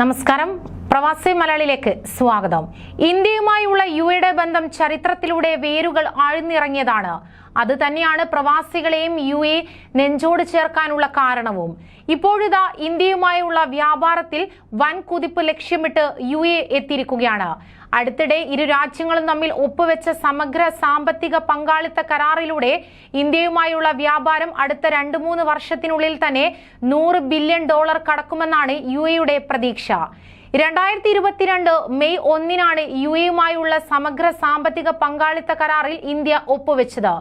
നമസ്കാരം. പ്രവാസി മലയാളിയിലേക്ക് സ്വാഗതം. ഇന്ത്യയുമായുള്ള യു എയുടെ ബന്ധം ചരിത്രത്തിലൂടെ വേരുകൾ ആഴ്ന്നിറങ്ങിയതാണ്. അത് തന്നെയാണ് പ്രവാസികളെയും യു എ നെഞ്ചോട് ചേർക്കാനുള്ള കാരണവും. ഇപ്പോഴിതാ ഇന്ത്യയുമായുള്ള വ്യാപാരത്തിൽ വൻ കുതിപ്പ് ലക്ഷ്യമിട്ട് യു എ എത്തിയിരിക്കുകയാണ്. അടുത്തിടെ ഇരു രാജ്യങ്ങളും തമ്മിൽ ഒപ്പുവെച്ച സമഗ്ര സാമ്പത്തിക പങ്കാളിത്ത കരാറിലൂടെ ഇന്ത്യയുമായുള്ള വ്യാപാരം അടുത്ത രണ്ട് മൂന്ന് വർഷത്തിനുള്ളിൽ തന്നെ നൂറ് ബില്യൺ ഡോളർ കടക്കുമെന്നാണ് യു എയുടെ പ്രതീക്ഷ. രണ്ടായിരത്തി ഇരുപത്തിരണ്ട് മെയ് ഒന്നിനാണ് യു എയുമായുള്ള സമഗ്ര സാമ്പത്തിക പങ്കാളിത്ത കരാറിൽ ഇന്ത്യ ഒപ്പുവെച്ചത്.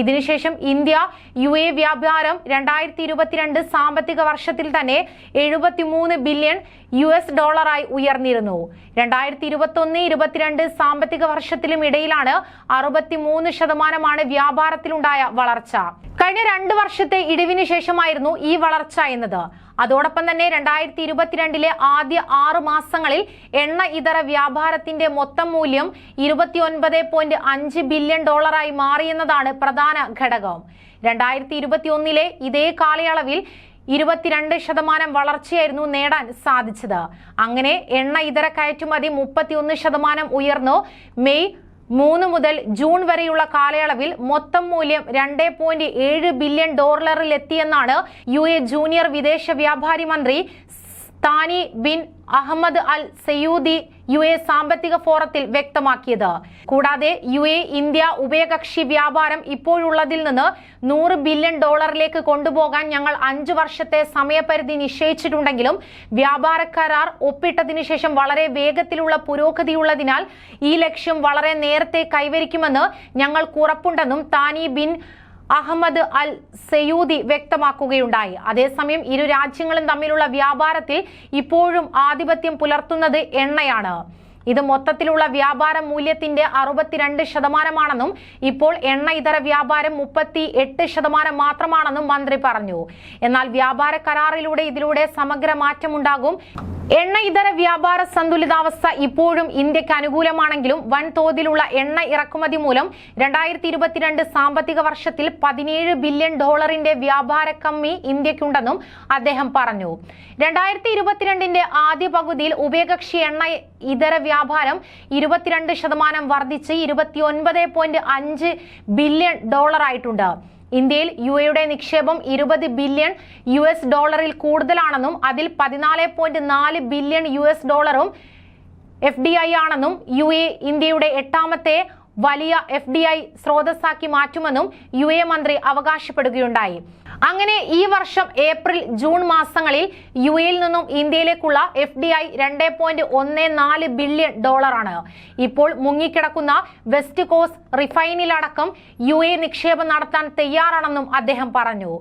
ഇതിനുശേഷം ഇന്ത്യ യു എ വ്യാപാരം രണ്ടായിരത്തി ഇരുപത്തിരണ്ട് സാമ്പത്തിക വർഷത്തിൽ തന്നെ എഴുപത്തിമൂന്ന് ബില്യൺ യു എസ് ഡോളറായി ഉയർന്നിരുന്നു. രണ്ടായിരത്തി ഇരുപത്തി ഒന്ന് ഇരുപത്തിരണ്ട് സാമ്പത്തിക വർഷത്തിലും ഇടയിലാണ് അറുപത്തിമൂന്ന് ശതമാനമാണ് വ്യാപാരത്തിലുണ്ടായ വളർച്ച. കഴിഞ്ഞ രണ്ട് വർഷത്തെ ഇടിവിന് ശേഷമായിരുന്നു ഈ വളർച്ച എന്നത്. അതോടൊപ്പം തന്നെ രണ്ടായിരത്തി ഇരുപത്തിരണ്ടിലെ ആദ്യ ആറ് മാസങ്ങളിൽ എണ്ണ ഇതര വ്യാപാരത്തിന്റെ മൊത്തം മൂല്യം ഇരുപത്തിയൊൻപത് പോയിന്റ് അഞ്ച് ബില്യൺ ഡോളറായി മാറിയെന്നതാണ് പ്രധാന ഘടകം. രണ്ടായിരത്തി ഇരുപത്തി ഒന്നിലെ ഇതേ കാലയളവിൽ ഇരുപത്തിരണ്ട് ശതമാനം വളർച്ചയായിരുന്നു നേടാൻ സാധിച്ചത്. അങ്ങനെ എണ്ണ ഇതര കയറ്റുമതി മുപ്പത്തിയൊന്ന് ശതമാനം ഉയർന്നു. മെയ് മൂന്ന് മുതൽ ജൂൺ വരെയുള്ള കാലയളവിൽ മൊത്തം മൂല്യം രണ്ട് പോയിന്റ് ഏഴ് ബില്യൺ ഡോളറിലെത്തിയെന്നാണ് യു എ ജൂനിയർ വിദേശ വ്യാപാരി മന്ത്രി Thani bin Ahmed Al Zeyoudi U A സാമ്പത്തിക ഫോറത്തിൽ വ്യക്തമാക്കിയത്. കൂടാതെ യു എ ഇന്ത്യ ഉഭയകക്ഷി വ്യാപാരം ഇപ്പോഴുള്ളതിൽ നിന്ന് നൂറ് ബില്യൺ ഡോളറിലേക്ക് കൊണ്ടുപോകാൻ ഞങ്ങൾ അഞ്ചു വർഷത്തെ സമയപരിധി നിശ്ചയിച്ചിട്ടുണ്ടെങ്കിലും വ്യാപാര കരാർ ഒപ്പിട്ടതിനു ശേഷം വളരെ വേഗത്തിലുള്ള പുരോഗതിയുള്ളതിനാൽ ഈ ലക്ഷ്യം വളരെ നേരത്തെ കൈവരിക്കുമെന്ന് ഞങ്ങൾക്ക് ഉറപ്പുണ്ടെന്നും താനി ബിൻ അഹമ്മദ് അൽ സയൂദി വ്യക്തമാക്കുകയുണ്ടായി. അതേസമയം ഇരു രാജ്യങ്ങളും തമ്മിലുള്ള വ്യാപാരത്തിൽ ഇപ്പോഴും ആധിപത്യം പുലർത്തുന്നത് എണ്ണയാണ്. ഇത് മൊത്തത്തിലുള്ള വ്യാപാര മൂല്യത്തിന്റെ അറുപത്തിരണ്ട് ശതമാനമാണെന്നും ഇപ്പോൾ എണ്ണ ഇതര വ്യാപാരം മുപ്പത്തി എട്ട് ശതമാനം മാത്രമാണെന്നും മന്ത്രി പറഞ്ഞു. എന്നാൽ വ്യാപാര കരാറിലൂടെ ഇതിലൂടെ സമഗ്ര മാറ്റമുണ്ടാകും. എണ്ണ ഇതര വ്യാപാര സന്തുലിതാവസ്ഥ ഇപ്പോഴും ഇന്ത്യയ്ക്ക് അനുകൂലമാണെങ്കിലും വൻതോതിലുള്ള എണ്ണ ഇറക്കുമതി മൂലം രണ്ടായിരത്തി ഇരുപത്തിരണ്ട് സാമ്പത്തിക വർഷത്തിൽ പതിനേഴ് ബില്യൺ ഡോളറിന്റെ വ്യാപാര കമ്മി ഇന്ത്യക്കുണ്ടെന്നും അദ്ദേഹം പറഞ്ഞു. രണ്ടായിരത്തി ഇരുപത്തിരണ്ടിന്റെ ആദ്യ പകുതിയിൽ ഉഭയകക്ഷി എണ്ണ ഇതര വ്യാപാരം ഇരുപത്തിരണ്ട് ശതമാനം വർദ്ധിച്ച് ഇരുപത്തിയൊൻപത് ബില്യൺ ഡോളറായിട്ടുണ്ട്. ഇന്ത്യയിൽ യു എയുടെ നിക്ഷേപം ഇരുപത് ബില്യൺ യു എസ് ഡോളറിൽ കൂടുതലാണെന്നും അതിൽ പതിനാല് പോയിന്റ് നാല് ബില്യൺ യു എസ് ഡോളറും എഫ് ഡി ഐ ആണെന്നും യു എ ഇന്ത്യയുടെ എട്ടാമത്തെ വലിയ എഫ് ഡി ഐ സ്രോതസ്സാക്കി മാറ്റുമെന്നും യു എ മന്ത്രി അവകാശപ്പെടുകയുണ്ടായി. അങ്ങനെ ഈ വർഷം ഏപ്രിൽ ജൂൺ മാസങ്ങളിൽ യു എയിൽ നിന്നും ഇന്ത്യയിലേക്കുള്ള എഫ് ഡി ഐ രണ്ട് പോയിന്റ് ഒന്ന് നാല് ബില്യൺ ഡോളറാണ്. ഇപ്പോൾ മുങ്ങിക്കിടക്കുന്ന വെസ്റ്റ് കോസ്റ്റ് റിഫൈനിലടക്കം യു എ നിക്ഷേപം നടത്താൻ തയ്യാറാണെന്നും അദ്ദേഹം പറഞ്ഞു.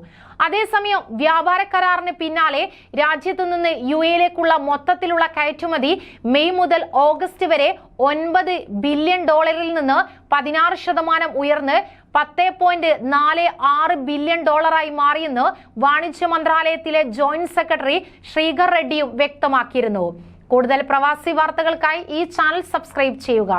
അതേസമയം വ്യാപാര കരാറിന് പിന്നാലെ രാജ്യത്തു നിന്ന് യു എയിലേക്കുള്ള മൊത്തത്തിലുള്ള കയറ്റുമതി മെയ് മുതൽ ഓഗസ്റ്റ് വരെ ഒൻപത് ബില്യൺ ഡോളറിൽ നിന്ന് പതിനാറ് ശതമാനം ഉയർന്ന് പത്ത് പോയിന്റ് നാല് ആറ് ബില്യൺ ഡോളറായി മാറിയെന്ന് വാണിജ്യ മന്ത്രാലയത്തിലെ ജോയിന്റ് സെക്രട്ടറി ശ്രീകർ റെഡ്ഡിയും വ്യക്തമാക്കിയിരുന്നു. കൂടുതൽ പ്രവാസി വാർത്തകൾക്കായി ഈ ചാനൽ സബ്സ്ക്രൈബ് ചെയ്യുക.